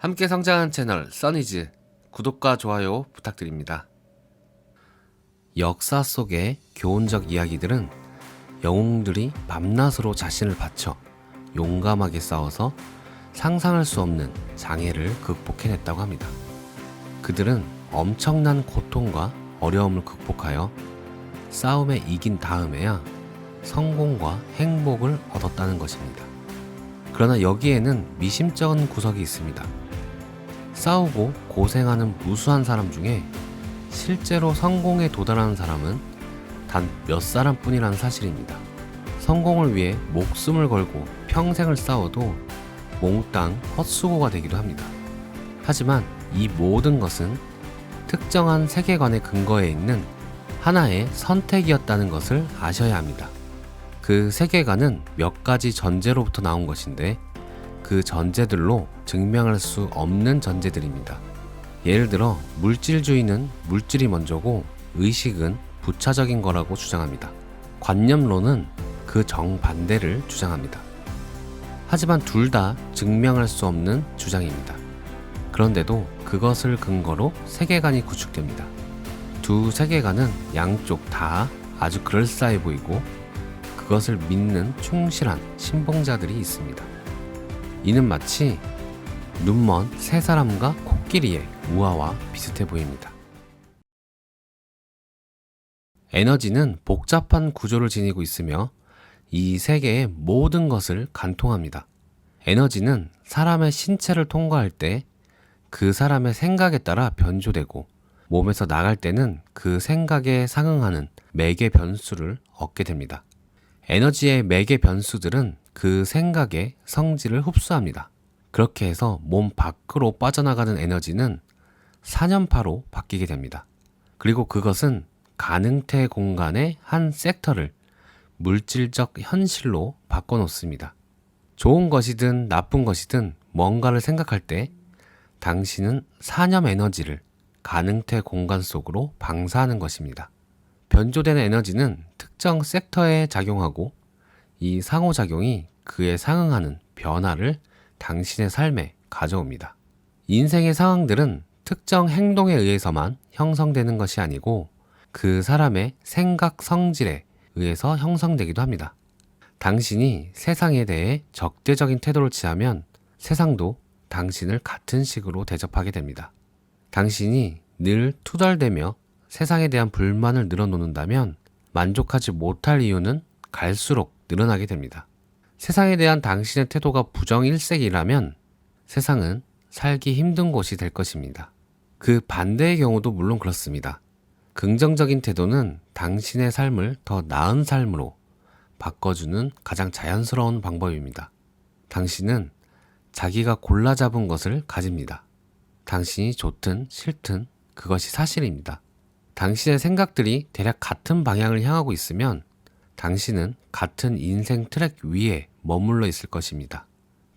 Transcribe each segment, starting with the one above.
함께 성장하는 채널 써니즈 구독과 좋아요 부탁드립니다. 역사 속의 교훈적 이야기들은 영웅들이 밤낮으로 자신을 바쳐 용감하게 싸워서 상상할 수 없는 장애를 극복해냈다고 합니다. 그들은 엄청난 고통과 어려움을 극복하여 싸움에 이긴 다음에야 성공과 행복을 얻었다는 것입니다. 그러나 여기에는 미심쩍은 구석이 있습니다. 싸우고 고생하는 무수한 사람 중에 실제로 성공에 도달하는 사람은 단 몇 사람 뿐이라는 사실입니다. 성공을 위해 목숨을 걸고 평생을 싸워도 몽땅 헛수고가 되기도 합니다. 하지만 이 모든 것은 특정한 세계관의 근거에 있는 하나의 선택이었다는 것을 아셔야 합니다. 그 세계관은 몇 가지 전제로부터 나온 것인데 그 전제들로 증명할 수 없는 전제들입니다. 예를 들어 물질주의는 물질이 먼저고 의식은 부차적인 거라고 주장합니다. 관념론은 그 정반대를 주장합니다. 하지만 둘 다 증명할 수 없는 주장입니다. 그런데도 그것을 근거로 세계관이 구축됩니다. 두 세계관은 양쪽 다 아주 그럴싸해 보이고 그것을 믿는 충실한 신봉자들이 있습니다. 이는 마치 눈먼 세 사람과 코끼리의 우화와 비슷해 보입니다. 에너지는 복잡한 구조를 지니고 있으며 이 세계의 모든 것을 간통합니다. 에너지는 사람의 신체를 통과할 때 그 사람의 생각에 따라 변조되고 몸에서 나갈 때는 그 생각에 상응하는 매개 변수를 얻게 됩니다. 에너지의 매개 변수들은 그 생각의 성질을 흡수합니다. 그렇게 해서 몸 밖으로 빠져나가는 에너지는 사년파로 바뀌게 됩니다. 그리고 그것은 가능태 공간의 한 섹터를 물질적 현실로 바꿔놓습니다. 좋은 것이든 나쁜 것이든 뭔가를 생각할 때 당신은 사념 에너지를 가능태 공간 속으로 방사하는 것입니다. 변조되는 에너지는 특정 섹터에 작용하고 이 상호작용이 그에 상응하는 변화를 당신의 삶에 가져옵니다. 인생의 상황들은 특정 행동에 의해서만 형성되는 것이 아니고 그 사람의 생각 성질에 의해서 형성되기도 합니다. 당신이 세상에 대해 적대적인 태도를 취하면 세상도 당신을 같은 식으로 대접하게 됩니다. 당신이 늘 투덜대며 세상에 대한 불만을 늘어놓는다면 만족하지 못할 이유는 갈수록 늘어나게 됩니다. 세상에 대한 당신의 태도가 부정일색이라면 세상은 살기 힘든 곳이 될 것입니다. 그 반대의 경우도 물론 그렇습니다. 긍정적인 태도는 당신의 삶을 더 나은 삶으로 바꿔주는 가장 자연스러운 방법입니다. 당신은 자기가 골라 잡은 것을 가집니다. 당신이 좋든 싫든 그것이 사실입니다. 당신의 생각들이 대략 같은 방향을 향하고 있으면 당신은 같은 인생 트랙 위에 머물러 있을 것입니다.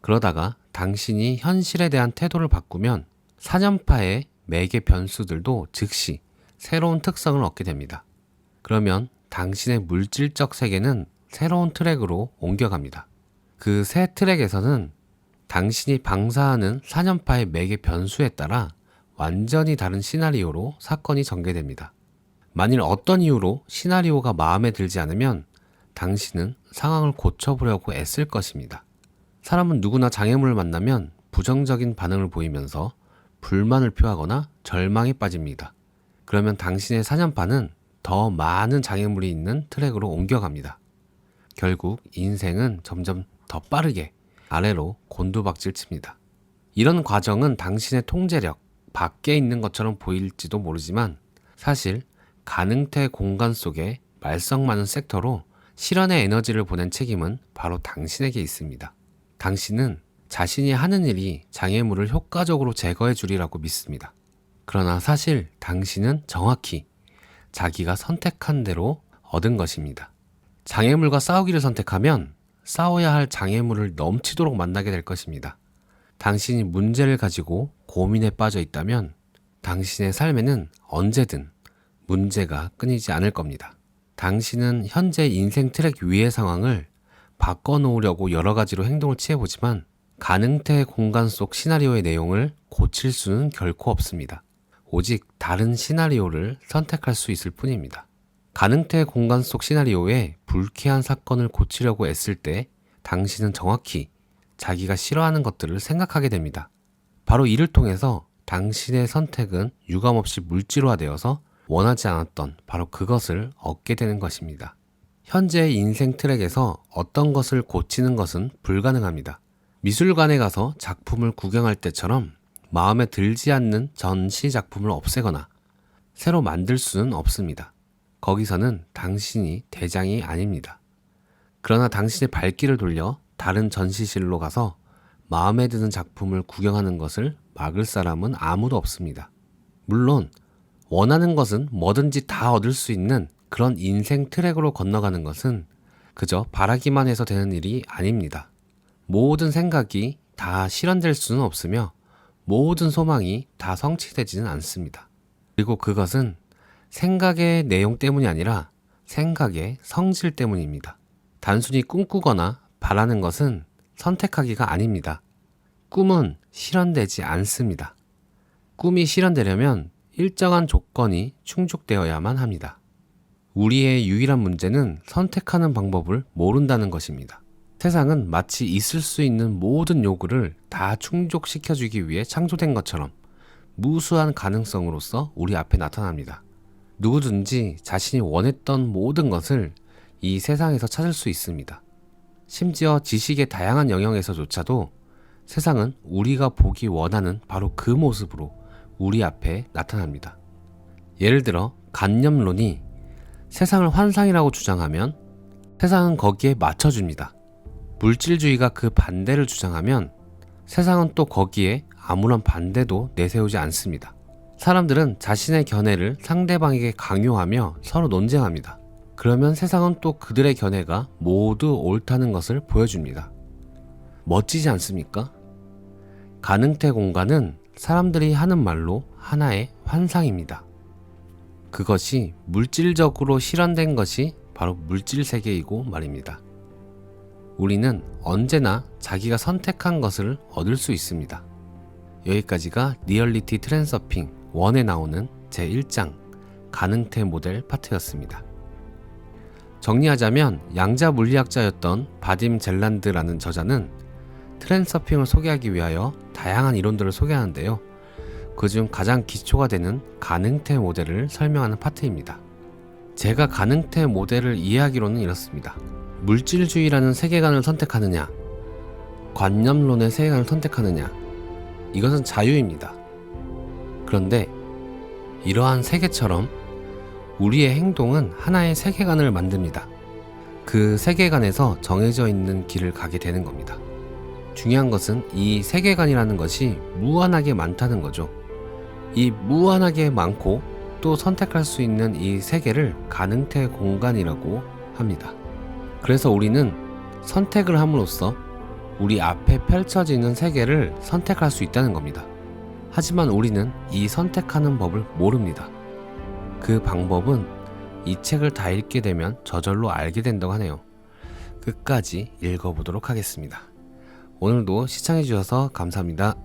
그러다가 당신이 현실에 대한 태도를 바꾸면 사년파의 매개 변수들도 즉시 새로운 특성을 얻게 됩니다. 그러면 당신의 물질적 세계는 새로운 트랙으로 옮겨갑니다. 그 새 트랙에서는 당신이 방사하는 사년파의 매개 변수에 따라 완전히 다른 시나리오로 사건이 전개됩니다. 만일 어떤 이유로 시나리오가 마음에 들지 않으면 당신은 상황을 고쳐보려고 애쓸 것입니다. 사람은 누구나 장애물을 만나면 부정적인 반응을 보이면서 불만을 표하거나 절망에 빠집니다. 그러면 당신의 사년파는 더 많은 장애물이 있는 트랙으로 옮겨갑니다. 결국 인생은 점점 더 빠르게 아래로 곤두박질 칩니다. 이런 과정은 당신의 통제력 밖에 있는 것처럼 보일지도 모르지만 사실 가능태 공간 속에 말썽 많은 섹터로 실현의 에너지를 보낸 책임은 바로 당신에게 있습니다. 당신은 자신이 하는 일이 장애물을 효과적으로 제거해 주리라고 믿습니다. 그러나 사실 당신은 정확히 자기가 선택한 대로 얻은 것입니다. 장애물과 싸우기를 선택하면 싸워야 할 장애물을 넘치도록 만나게 될 것입니다. 당신이 문제를 가지고 고민에 빠져 있다면 당신의 삶에는 언제든 문제가 끊이지 않을 겁니다. 당신은 현재 인생 트랙 위의 상황을 바꿔놓으려고 여러 가지로 행동을 취해보지만 가능태 공간 속 시나리오의 내용을 고칠 수는 결코 없습니다. 오직 다른 시나리오를 선택할 수 있을 뿐입니다. 가능태 공간 속 시나리오에 불쾌한 사건을 고치려고 애쓸 때 당신은 정확히 자기가 싫어하는 것들을 생각하게 됩니다. 바로 이를 통해서 당신의 선택은 유감없이 물질화되어서 원하지 않았던 바로 그것을 얻게 되는 것입니다. 현재의 인생 트랙에서 어떤 것을 고치는 것은 불가능합니다. 미술관에 가서 작품을 구경할 때처럼 마음에 들지 않는 전시 작품을 없애거나 새로 만들 수는 없습니다. 거기서는 당신이 대장이 아닙니다. 그러나 당신의 발길을 돌려 다른 전시실로 가서 마음에 드는 작품을 구경하는 것을 막을 사람은 아무도 없습니다. 물론 원하는 것은 뭐든지 다 얻을 수 있는 그런 인생 트랙으로 건너가는 것은 그저 바라기만 해서 되는 일이 아닙니다. 모든 생각이 다 실현될 수는 없으며 모든 소망이 다 성취되지는 않습니다. 그리고 그것은 생각의 내용 때문이 아니라 생각의 성질 때문입니다. 단순히 꿈꾸거나 바라는 것은 선택하기가 아닙니다. 꿈은 실현되지 않습니다. 꿈이 실현되려면 일정한 조건이 충족되어야만 합니다. 우리의 유일한 문제는 선택하는 방법을 모른다는 것입니다. 세상은 마치 있을 수 있는 모든 요구를 다 충족시켜주기 위해 창조된 것처럼 무수한 가능성으로서 우리 앞에 나타납니다. 누구든지 자신이 원했던 모든 것을 이 세상에서 찾을 수 있습니다. 심지어 지식의 다양한 영역에서조차도 세상은 우리가 보기 원하는 바로 그 모습으로 우리 앞에 나타납니다. 예를 들어 간념론이 세상을 환상이라고 주장하면 세상은 거기에 맞춰줍니다. 물질주의가 그 반대를 주장하면 세상은 또 거기에 아무런 반대도 내세우지 않습니다. 사람들은 자신의 견해를 상대방에게 강요하며 서로 논쟁합니다. 그러면 세상은 또 그들의 견해가 모두 옳다는 것을 보여줍니다. 멋지지 않습니까? 가능태 공간은 사람들이 하는 말로 하나의 환상입니다. 그것이 물질적으로 실현된 것이 바로 물질 세계이고 말입니다. 우리는 언제나 자기가 선택한 것을 얻을 수 있습니다. 여기까지가 리얼리티 트랜서핑 1에 나오는 제1장 가능태 모델 파트였습니다. 정리하자면 양자 물리학자였던 바딤 젤란드라는 저자는 트랜서핑을 소개하기 위하여 다양한 이론들을 소개하는데요. 그중 가장 기초가 되는 가능태 모델을 설명하는 파트입니다. 제가 가능태 모델을 이해하기로는 이렇습니다. 물질주의라는 세계관을 선택하느냐, 관념론의 세계관을 선택하느냐, 이것은 자유입니다. 그런데 이러한 세계처럼 우리의 행동은 하나의 세계관을 만듭니다. 그 세계관에서 정해져 있는 길을 가게 되는 겁니다. 중요한 것은 이 세계관이라는 것이 무한하게 많다는 거죠. 이 무한하게 많고 또 선택할 수 있는 이 세계를 가능태 공간이라고 합니다. 그래서 우리는 선택을 함으로써 우리 앞에 펼쳐지는 세계를 선택할 수 있다는 겁니다. 하지만 우리는 이 선택하는 법을 모릅니다. 그 방법은 이 책을 다 읽게 되면 저절로 알게 된다고 하네요. 끝까지 읽어보도록 하겠습니다. 오늘도 시청해주셔서 감사합니다.